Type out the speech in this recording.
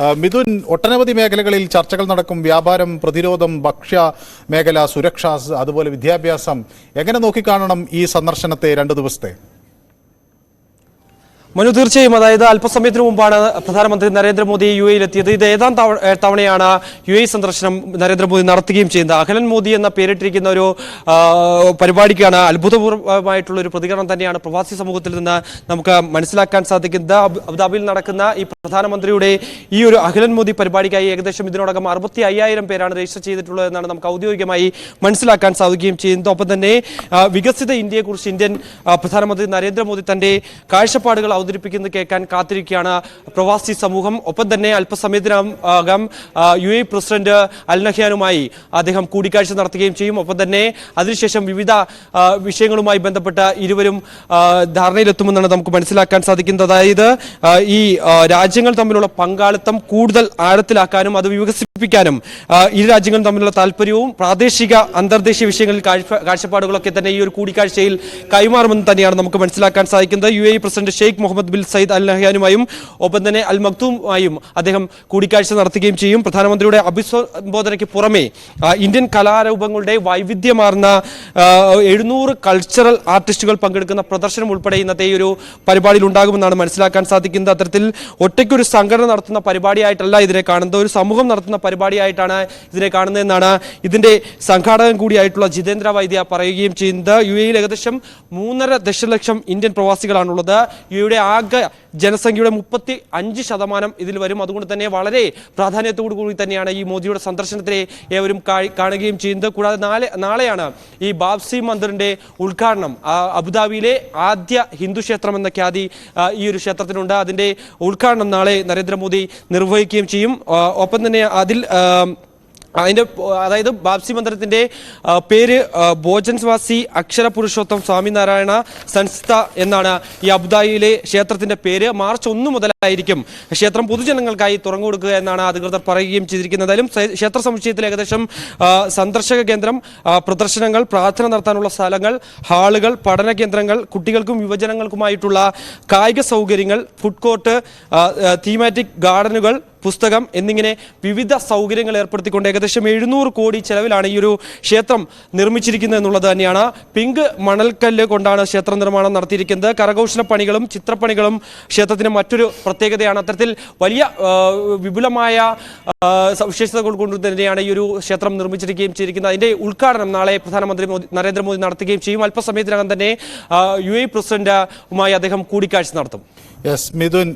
മിഥുൻ ഒട്ടനവധി മേഖലകളിൽ ചർച്ചകൾ നടക്കും. വ്യാപാരം പ്രതിരോധം ഭക്ഷ്യ മേഖല സുരക്ഷ അതുപോലെ വിദ്യാഭ്യാസം. എങ്ങനെ നോക്കിക്കാണണം ഈ സന്ദർശനത്തെ രണ്ടു ദിവസത്തെ? മനു തീർച്ചയായും. അതായത് അല്പസമയത്തിന് മുമ്പാണ് പ്രധാനമന്ത്രി നരേന്ദ്രമോദി യു എയിലെത്തിയത് ഇത് ഏതാം തവണയാണ് യു എ സന്ദർശനം നരേന്ദ്രമോദി നടത്തുകയും ചെയ്യുന്നത് അഖിലൻ മോദി എന്ന പേരിട്ടിരിക്കുന്ന ഒരു പരിപാടിക്കാണ് അത്ഭുതപൂർവമായിട്ടുള്ള ഒരു പ്രതികരണം തന്നെയാണ് പ്രവാസി സമൂഹത്തിൽ നിന്ന് നമുക്ക് മനസ്സിലാക്കാൻ സാധിക്കുന്നത്. അബുദാബിയിൽ നടക്കുന്ന ഈ പ്രധാനമന്ത്രിയുടെ ഈ ഒരു അഖിലൻ മോദി പരിപാടിക്കായി ഏകദേശം ഇതിനോടകം അറുപത്തി അയ്യായിരം പേരാണ് രജിസ്റ്റർ ചെയ്തിട്ടുള്ളത് എന്നാണ് നമുക്ക് ഔദ്യോഗികമായി മനസ്സിലാക്കാൻ സാധിക്കുകയും ചെയ്യുന്നത്. ഒപ്പം തന്നെ വികസിത ഇന്ത്യയെക്കുറിച്ച് ഇന്ത്യൻ പ്രധാനമന്ത്രി നരേന്ദ്രമോദി തന്റെ കാഴ്ചപ്പാടുകൾ അവതരിപ്പിക്കുന്നത് കേൾക്കാൻ കാത്തിരിക്കുകയാണ് പ്രവാസി സമൂഹം. ഒപ്പം തന്നെ അല്പസമയത്തിനകം യു എ പ്രസിഡന്റ് അൽ നഹ്യാനുമായി അദ്ദേഹം കൂടിക്കാഴ്ച നടത്തുകയും ചെയ്യും. ഒപ്പം തന്നെ അതിനുശേഷം വിവിധ വിഷയങ്ങളുമായി ബന്ധപ്പെട്ട ഇരുവരും ധാരണയിലെത്തുമെന്നാണ് നമുക്ക് മനസ്സിലാക്കാൻ സാധിക്കുന്നത്. അതായത് ഈ രാജ്യങ്ങൾ തമ്മിലുള്ള പങ്കാളിത്തം കൂടുതൽ ആഴത്തിലാക്കാനും അത് വികസിപ്പിക്കാനും ആ, ഇരു രാജ്യങ്ങളും തമ്മിലുള്ള താല്പര്യവും പ്രാദേശിക അന്തർദേശീയ വിഷയങ്ങളിൽ കാഴ്ച- കാഴ്ചപ്പാടുകളൊക്കെ തന്നെ ഈ ഒരു കൂടിക്കാഴ്ചയിൽ കൈമാറുമെന്ന് തന്നെയാണ് നമുക്ക് മനസ്സിലാക്കാൻ സാധിക്കുന്നത്. U A president Sheikh Mohammed bin Zayed Al നഹ്യാനുമായും ഒപ്പം തന്നെ അൽ മക്തൂമായും അദ്ദേഹം കൂടിക്കാഴ്ച നടത്തുകയും ചെയ്യും. പ്രധാനമന്ത്രിയുടെ അഭിസംബോധനയ്ക്ക് പുറമെ ഇന്ത്യൻ കലാരൂപങ്ങളുടെ വൈവിധ്യമാർന്ന എഴുന്നൂറ് കൾച്ചറൽ ആർട്ടിസ്റ്റുകൾ പങ്കെടുക്കുന്ന പ്രദർശനം ഉൾപ്പെടെ ഇന്നത്തെ ഈ ഒരു പരിപാടിയിൽ ഉണ്ടാകുമെന്നാണ് മനസ്സിലാക്കാൻ സാധിക്കുന്നത്. അത്തരത്തിൽ ഒറ്റയ്ക്കൊരു സംഘടന നടത്തുന്ന പരിപാടിയായിട്ടല്ല ഇതിനെ കാണുന്നത്. ഒരു സമൂഹം നടത്തുന്ന പരിപാടിയായിട്ടാണ് ഇതിനെ കാണുന്നതെന്നാണ് ഇതിന്റെ സംഘാടകൻ കൂടിയായിട്ടുള്ള ജിതേന്ദ്ര വൈദ്യ പറയുകയും ചെയ്യുന്നത്. യു എയിൽ ഏകദേശം മൂന്നര ദശലക്ഷം ഇന്ത്യൻ പ്രവാസികളാണുള്ളത്. യു എയുടെ ആകെ ജനസംഖ്യയുടെ മുപ്പത്തി അഞ്ച് ശതമാനം ഇതിൽ വരും. അതുകൊണ്ട് തന്നെ വളരെ പ്രാധാന്യത്തോടു കൂടി തന്നെയാണ് ഈ മോദിയുടെ സന്ദർശനത്തിനെ ഏവരും കാണുകയും ചെയ്യുന്നത്. കൂടാതെ നാളെ നാളെയാണ് ഈ ബാബ്സി മന്ദിറിന്റെ ഉദ്ഘാടനം. അബുദാബിയിലെ ആദ്യ ഹിന്ദു ക്ഷേത്രം എന്ന ഖ്യാതി ഈ ഒരു ക്ഷേത്രത്തിനുണ്ട്. അതിന്റെ ഉദ്ഘാടനം നാളെ നരേന്ദ്രമോദി നിർവഹിക്കുകയും ചെയ്യും. ഒപ്പം തന്നെ അതിൽ ആ, അതിന്റെ അതായത് ബാബ്സി മന്ദിരത്തിന്റെ പേര് ആ, ഭോജൻ സ്വാസി അക്ഷര പുരുഷോത്തം സ്വാമിനാരായണ സംസ്ഥ എന്നാണ് ഈ അബുദായിയിലെ ക്ഷേത്രത്തിന്റെ പേര്. മാർച്ച് ഒന്ന് മുതലായിരിക്കും ക്ഷേത്രം പൊതുജനങ്ങൾക്കായി തുറന്നു കൊടുക്കുക എന്നാണ് അധികൃതർ പറയുകയും ചെയ്തിരിക്കുന്നത്. എന്തായാലും ക്ഷേത്ര സമുച്ചയത്തിൽ ഏകദേശം സന്ദർശക കേന്ദ്രം പ്രദർശനങ്ങൾ പ്രാർത്ഥന നടത്താനുള്ള സ്ഥലങ്ങൾ ഹാളുകൾ പഠന കേന്ദ്രങ്ങൾ കുട്ടികൾക്കും യുവജനങ്ങൾക്കുമായിട്ടുള്ള കായിക സൗകര്യങ്ങൾ ഫുഡ് കോർട്ട് തീമാറ്റിക് ഗാർഡനുകൾ പുസ്തകം എന്നിങ്ങനെ വിവിധ സൗകര്യങ്ങൾ ഏർപ്പെടുത്തിക്കൊണ്ട് ഏകദേശം എഴുന്നൂറ് കോടി ചെലവിലാണ് ഈ ഒരു ക്ഷേത്രം നിർമ്മിച്ചിരിക്കുന്നത് എന്നുള്ളത് തന്നെയാണ്. പിങ്ക് മണൽക്കല്ല് കൊണ്ടാണ് ക്ഷേത്ര നിർമ്മാണം നടത്തിയിരിക്കുന്നത്. കരകൗശല പണികളും ചിത്രപ്പണികളും ക്ഷേത്രത്തിന് മറ്റൊരു പ്രത്യേകതയാണ്. അത്തരത്തിൽ വലിയ വിപുലമായ സവിശേഷതകൾ കൊണ്ട് തന്നെയാണ് ഈ ഒരു ക്ഷേത്രം നിർമ്മിച്ചിരിക്കുകയും ചെയ്തിരിക്കുന്നത്. അതിന്റെ ഉദ്ഘാടനം നാളെ പ്രധാനമന്ത്രി മോദി നരേന്ദ്രമോദി നടത്തുകയും ചെയ്യും. അല്പസമയത്തിനകം തന്നെ യു എ പ്രസിഡന്റുമായി അദ്ദേഹം കൂടിക്കാഴ്ച നടത്തും. യെസ് മിഥുൻ